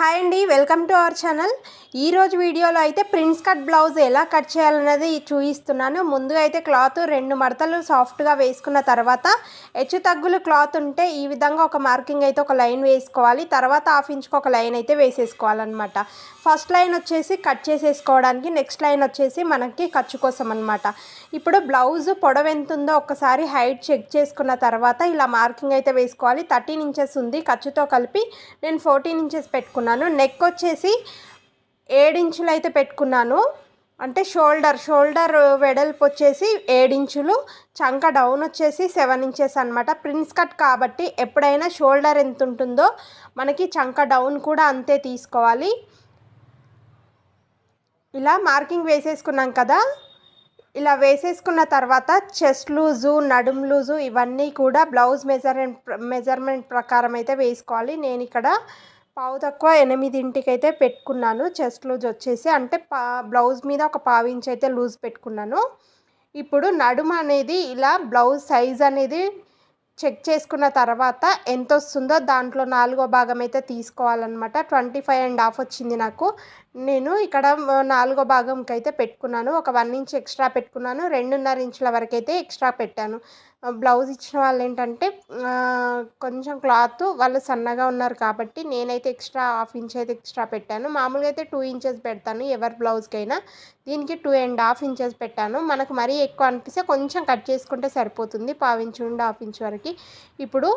Hi అండి welcome to our channel. ఈరోజు వీడియోలో అయితే ప్రిన్స్ కట్ బ్లౌజ్ ఎలా కట్ చేయాలనేది చూపిస్తున్నాను ముందుగా అయితే క్లాత్ రెండు మడతలు సాఫ్ట్గా వేసుకున్న తర్వాత హెచ్చు తగ్గులు క్లాత్ ఉంటే ఈ విధంగా ఒక మార్కింగ్ అయితే ఒక లైన్ వేసుకోవాలి. తర్వాత హాఫ్ ఇంచ్కి ఒక లైన్ అయితే వేసేసుకోవాలన్నమాట. ఫస్ట్ లైన్ వచ్చేసి కట్ చేసేసుకోవడానికి నెక్స్ట్ లైన్ వచ్చేసి మనకి ఖర్చు కోసం అనమాట ఇప్పుడు బ్లౌజ్ పొడవు ఎంత ఉందో ఒకసారి హైట్ చెక్ చేసుకున్న తర్వాత ఇలా మార్కింగ్ అయితే వేసుకోవాలి. థర్టీన్ ఇంచెస్ ఉంది ఖర్చుతో కలిపి నేను ఫోర్టీన్ ఇంచెస్ పెట్టుకున్నాను. నెక్ వచ్చేసి ఏడించులు అయితే పెట్టుకున్నాను. అంటే షోల్డర్ షోల్డర్ వెడల్పు వచ్చేసి ఏడించులు చంక డౌన్ వచ్చేసి సెవెన్ ఇంచెస్ అనమాట ప్రిన్స్ కట్ కాబట్టి ఎప్పుడైనా షోల్డర్ ఎంత ఉంటుందో మనకి చంక డౌన్ కూడా అంతే తీసుకోవాలి. ఇలా మార్కింగ్ వేసేసుకున్నాం కదా. ఇలా వేసేసుకున్న తర్వాత చెస్ట్ లూజు నడుము లూజు ఇవన్నీ కూడా బ్లౌజ్ మెజర్మెంట్ మెజర్మెంట్ ప్రకారం అయితే వేసుకోవాలి. నేను ఇక్కడ పావు తక్కువ ఎనిమిదింటికైతే పెట్టుకున్నాను. చెస్ట్ లూజ్ వచ్చేసి అంటే పా బ్లౌజ్ మీద ఒక పావు ఇంచ్ అయితే లూజ్ పెట్టుకున్నాను. ఇప్పుడు నడుము అనేది ఇలా బ్లౌజ్ సైజ్ అనేది చెక్ చేసుకున్న తర్వాత ఎంత వస్తుందో దాంట్లో నాలుగో భాగం అయితే తీసుకోవాలన్నమాట. ట్వంటీ ఫైవ్ అండ్ హాఫ్ వచ్చింది నాకు. నేను ఇక్కడ నాలుగో భాగంకి అయితే పెట్టుకున్నాను. ఒక వన్ ఇంచ్ ఎక్స్ట్రా పెట్టుకున్నాను. రెండున్నర ఇంచుల వరకు అయితే ఎక్స్ట్రా పెట్టాను. బ్లౌజ్ ఇచ్చిన వాళ్ళు ఏంటంటే కొంచెం క్లాత్ వాళ్ళు సన్నగా ఉన్నారు కాబట్టి నేనైతే ఎక్స్ట్రా హాఫ్ ఇంచ్ అయితే ఎక్స్ట్రా పెట్టాను. మామూలుగా అయితే టూ ఇంచెస్ పెడతాను ఎవరి బ్లౌజ్కైనా. దీనికి టూ అండ్ హాఫ్ ఇంచెస్ పెట్టాను. మనకు మరీ ఎక్కువ అనిపిస్తే కొంచెం కట్ చేసుకుంటే సరిపోతుంది పావు ఇంచు నుండి హాఫ్ ఇంచ్ వరకు. ఇప్పుడు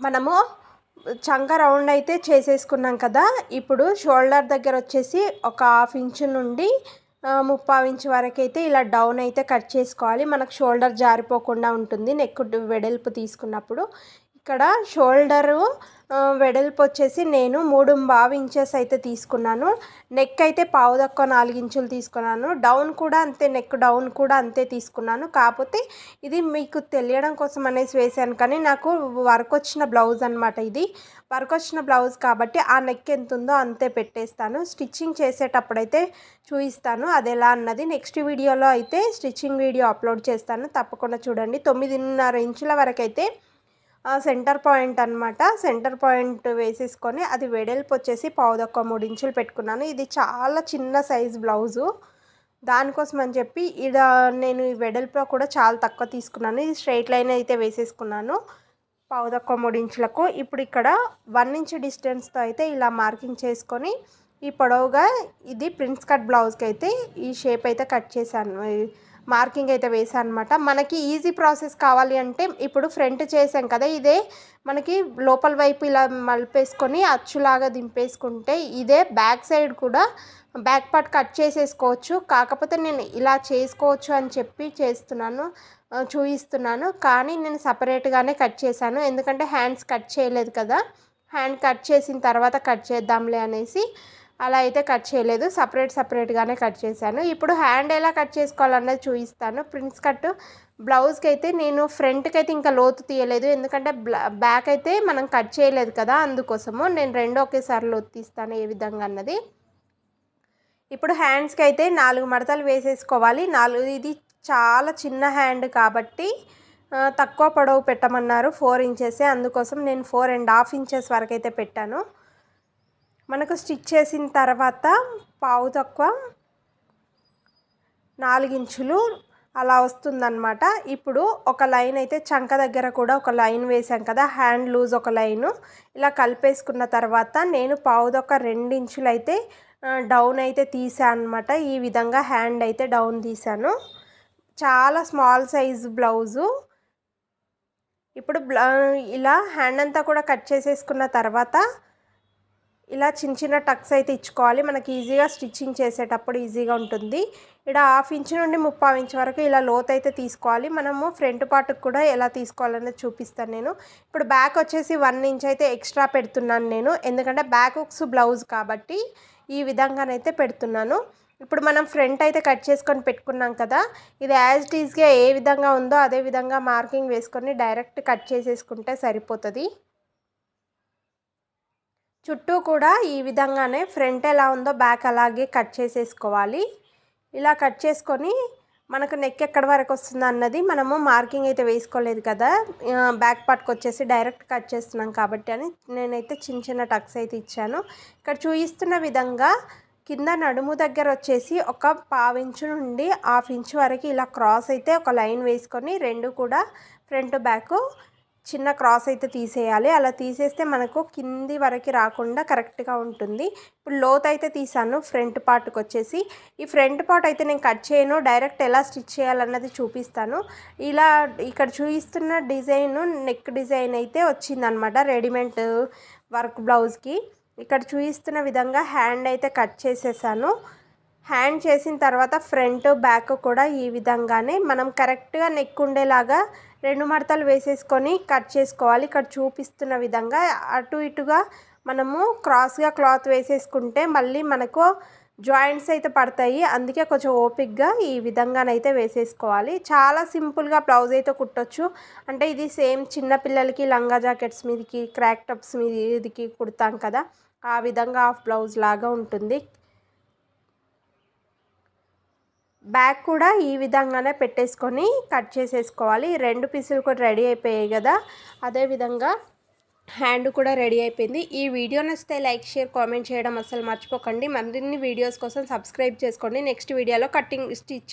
మనము చంక రౌండ్ అయితే చేసేసుకున్నాం కదా. ఇప్పుడు షోల్డర్ దగ్గర వచ్చేసి ఒక హాఫ్ ఇంచు నుండి ముప్పావు ఇంచు వరకు అయితే ఇలా డౌన్ అయితే కట్ చేసుకోవాలి. మనకు షోల్డర్ జారిపోకుండా ఉంటుంది నెక్ వెడల్పు తీసుకున్నప్పుడు. ఇక్కడ షోల్డరు వెడల్పు వచ్చేసి నేను మూడు బావి ఇంచెస్ అయితే తీసుకున్నాను. నెక్ అయితే పావు తక్కువ నాలుగు ఇంచులు తీసుకున్నాను. డౌన్ కూడా అంతే నెక్ డౌన్ కూడా అంతే తీసుకున్నాను. కాకపోతే ఇది మీకు తెలియడం కోసం అనేసి వేసాను కానీ నాకు వర్క్ వచ్చిన బ్లౌజ్ అనమాట ఇది. వర్క్ వచ్చిన బ్లౌజ్ కాబట్టి ఆ నెక్ ఎంత ఉందో అంతే పెట్టేస్తాను. స్టిచ్చింగ్ చేసేటప్పుడైతే చూపిస్తాను అది ఎలా అన్నది. నెక్స్ట్ వీడియోలో అయితే స్టిచ్చింగ్ వీడియో అప్లోడ్ చేస్తాను. తప్పకుండా చూడండి. తొమ్మిదిన్నర ఇంచుల వరకు అయితే సెంటర్ పాయింట్ అనమాట సెంటర్ పాయింట్ వేసేసుకొని అది వెడల్పు వచ్చేసి పావుదొక్క మూడు ఇంచులు పెట్టుకున్నాను. ఇది చాలా చిన్న సైజ్ బ్లౌజు దానికోసం అని చెప్పి ఇడ నేను ఈ వెడల్పులో కూడా చాలా తక్కువ తీసుకున్నాను. ఇది స్ట్రైట్ లైన్ అయితే వేసేసుకున్నాను. పావుదొక్క మూడు ఇంచులకు. ఇప్పుడు ఇక్కడ వన్ ఇంచ్ డిస్టెన్స్తో అయితే ఇలా మార్కింగ్ చేసుకొని ఈ పొడవుగా ఇది ప్రిన్స్ కట్ బ్లౌజ్కి అయితే ఈ షేప్ అయితే కట్ చేశాను. మార్కింగ్ అయితే వేసాను అనమాట మనకి ఈజీ ప్రాసెస్ కావాలి అంటే ఇప్పుడు ఫ్రంట్ చేసాం కదా ఇదే మనకి లోపల వైపు ఇలా మలిపేసుకొని అచ్చులాగా దింపేసుకుంటే ఇదే బ్యాక్ సైడ్ కూడా బ్యాక్ పార్ట్ కట్ చేసేసుకోవచ్చు. కాకపోతే నేను ఇలా చేసుకోవచ్చు అని చెప్పి చేస్తున్నాను చూపిస్తున్నాను కానీ నేను సపరేట్గానే కట్ చేశాను. ఎందుకంటే హ్యాండ్స్ కట్ చేయలేదు కదా హ్యాండ్ కట్ చేసిన తర్వాత కట్ చేద్దాంలే అనేసి అలా అయితే కట్ చేయలేదు. సపరేట్ సపరేట్గానే కట్ చేశాను. ఇప్పుడు హ్యాండ్ ఎలా కట్ చేసుకోవాలన్నది చూపిస్తాను. ప్రిన్స్ కట్ బ్లౌజ్కి అయితే నేను ఫ్రంట్కి అయితే ఇంకా లోతు తీయలేదు. ఎందుకంటే బ్యాక్ అయితే మనం కట్ చేయలేదు కదా అందుకోసము నేను రెండు ఒకేసారి లోతు తీస్తాను ఏ విధంగా అన్నది. ఇప్పుడు హ్యాండ్స్కి అయితే నాలుగు మడతలు వేసేసుకోవాలి. నాలుగు ఇది చాలా చిన్న హ్యాండ్ కాబట్టి తక్కువ పొడవు పెట్టమన్నారు ఫోర్ ఇంచెసే. అందుకోసం నేను ఫోర్ అండ్ హాఫ్ ఇంచెస్ వరకు అయితే పెట్టాను. మనకు స్టిచ్ చేసిన తర్వాత పావు తక్కువ నాలుగించులు అలా వస్తుందన్నమాట. ఇప్పుడు ఒక లైన్ అయితే చంక దగ్గర కూడా ఒక లైన్ వేసాం కదా హ్యాండ్ లూజ్ ఒక లైను. ఇలా కలిపేసుకున్న తర్వాత నేను పావుదొక్క రెండించులు అయితే డౌన్ అయితే తీసాను అనమాట ఈ విధంగా హ్యాండ్ అయితే డౌన్ తీసాను. చాలా స్మాల్ సైజ్ బ్లౌజు. ఇప్పుడు ఇలా హ్యాండ్ అంతా కూడా కట్ చేసేసుకున్న తర్వాత ఇలా చిన్న చిన్న టక్స్ అయితే ఇచ్చుకోవాలి. మనకి ఈజీగా స్టిచ్చింగ్ చేసేటప్పుడు ఈజీగా ఉంటుంది. ఇక్కడ హాఫ్ ఇంచ్ నుండి ముప్పావు ఇంచ్ వరకు ఇలా లోత్ అయితే తీసుకోవాలి. మనము ఫ్రంట్ పార్ట్కి కూడా ఎలా తీసుకోవాలనేది చూపిస్తాను నేను. ఇప్పుడు బ్యాక్ వచ్చేసి వన్ ఇంచ్ అయితే ఎక్స్ట్రా పెడుతున్నాను నేను. ఎందుకంటే బ్యాక్ హుక్స్ బ్లౌజ్ కాబట్టి ఈ విధంగానైతే పెడుతున్నాను. ఇప్పుడు మనం ఫ్రంట్ అయితే కట్ చేసుకొని పెట్టుకున్నాం కదా ఇది యాజ్ టీజ్గా ఏ విధంగా ఉందో అదే విధంగా మార్కింగ్ వేసుకొని డైరెక్ట్ కట్ చేసేసుకుంటే సరిపోతుంది. చుట్టూ కూడా ఈ విధంగానే ఫ్రంట్ ఎలా ఉందో బ్యాక్ అలాగే కట్ చేసేసుకోవాలి. ఇలా కట్ చేసుకొని మనకు నెక్ ఎక్కడి వరకు వస్తుంది అన్నది మనము మార్కింగ్ అయితే వేసుకోలేదు కదా. బ్యాక్ పార్ట్కి వచ్చేసి డైరెక్ట్ కట్ చేస్తున్నాం కాబట్టి అని నేనైతే చిన్న చిన్న టక్స్ అయితే ఇచ్చాను. ఇక్కడ చూపిస్తున్న విధంగా కింద నడుము దగ్గర వచ్చేసి ఒక పావించు నుండి హాఫ్ ఇంచ్ వరకు ఇలా క్రాస్ అయితే ఒక లైన్ వేసుకొని రెండు కూడా ఫ్రంట్ బ్యాక్ చిన్న క్రాస్ అయితే తీసేయాలి. అలా తీసేస్తే మనకు కింది వరకు రాకుండా కరెక్ట్గా ఉంటుంది. ఇప్పుడు లోత్ అయితే తీసాను ఫ్రంట్ పార్ట్కి వచ్చేసి. ఈ ఫ్రంట్ పార్ట్ అయితే నేను కట్ చేయను డైరెక్ట్ ఎలా స్టిచ్ చేయాలన్నది చూపిస్తాను. ఇలా ఇక్కడ చూపిస్తున్న డిజైన్ నెక్ డిజైన్ అయితే వచ్చిందనమాట రెడీమేడ్ వర్క్ బ్లౌజ్కి. ఇక్కడ చూపిస్తున్న విధంగా హ్యాండ్ అయితే కట్ చేసేసాను. హ్యాండ్ చేసిన తర్వాత ఫ్రంట్ బ్యాక్ కూడా ఈ విధంగానే మనం కరెక్ట్గా నెక్ ఉండేలాగా రెండు మడతలు వేసేసుకొని కట్ చేసుకోవాలి. ఇక్కడ చూపిస్తున్న విధంగా అటు ఇటుగా మనము క్రాస్గా క్లాత్ వేసేసుకుంటే మళ్ళీ మనకు జాయింట్స్ అయితే పడతాయి. అందుకే కొంచెం ఓపిక్గా ఈ విధంగానైతే వేసేసుకోవాలి. చాలా సింపుల్గా బ్లౌజ్ అయితే కుట్టొచ్చు. అంటే ఇది సేమ్ చిన్న పిల్లలకి లంగా జాకెట్స్ మీదకి క్రాక్ టప్స్ మీదకి కుడతాం కదా. ఆ విధంగా హాఫ్ బ్లౌజ్ లాగా ఉంటుంది. బ్యాక్ కూడా ఈ విధంగానే పెట్టేసుకొని కట్ చేసేసుకోవాలి. రెండు పీసులు కూడా రెడీ అయిపోయాయి కదా. అదేవిధంగా హ్యాండ్ కూడా రెడీ అయిపోయింది. ఈ వీడియో నచ్చితే లైక్ షేర్ కామెంట్ చేయడం అసలు మర్చిపోకండి. మరిన్ని వీడియోస్ కోసం సబ్స్క్రైబ్ చేసుకోండి. నెక్స్ట్ వీడియోలో కటింగ్ స్టిచ్